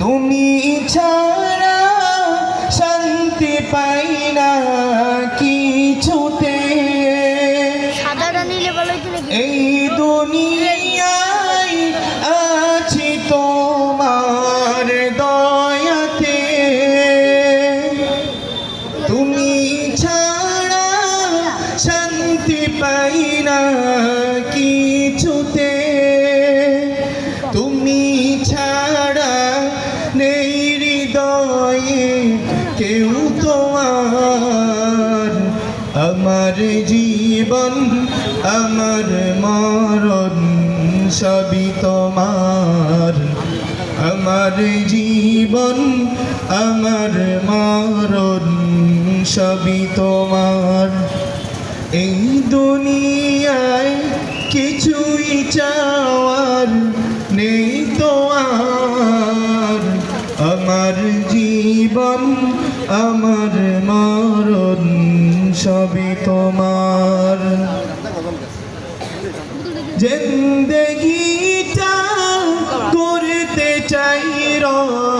তুমি ছাড়া শান্তি পাই না তোমার আমার জীবন, আমার মরণ সবই তোমার। আমার জীবন, আমার মরণ সবই তোমার। এই দুনিয়ায় কিছুই চাওয়ার নেই তো আর আমার জীবন আমার মরণ সবই তোমার। জিন্দগিটা করতে চাই রঙে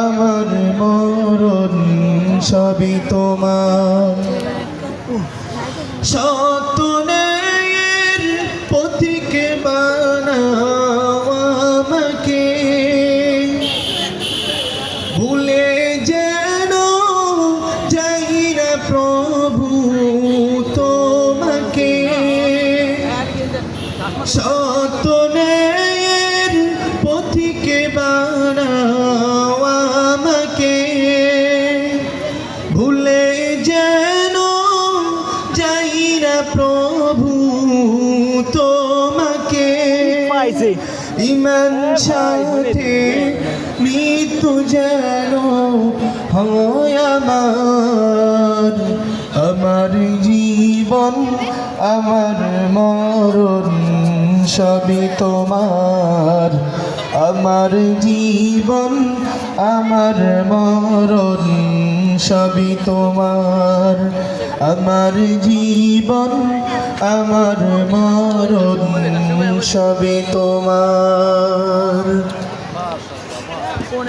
আমার মরণ সবই তোমার। সতনের পথিকে বানাও আমাকে। ভুলে যেন যাই না প্রভু তোমাকে। সতনের পাইছে ইমান সাথে মৃত্যু যেন হয় আমার। আমার জীবন, আমার মরণ সবই তোমার। আমার জীবন, আমার মরণ সবই তোমার। আমার জীবন, আমার মরণ সবই তোমার।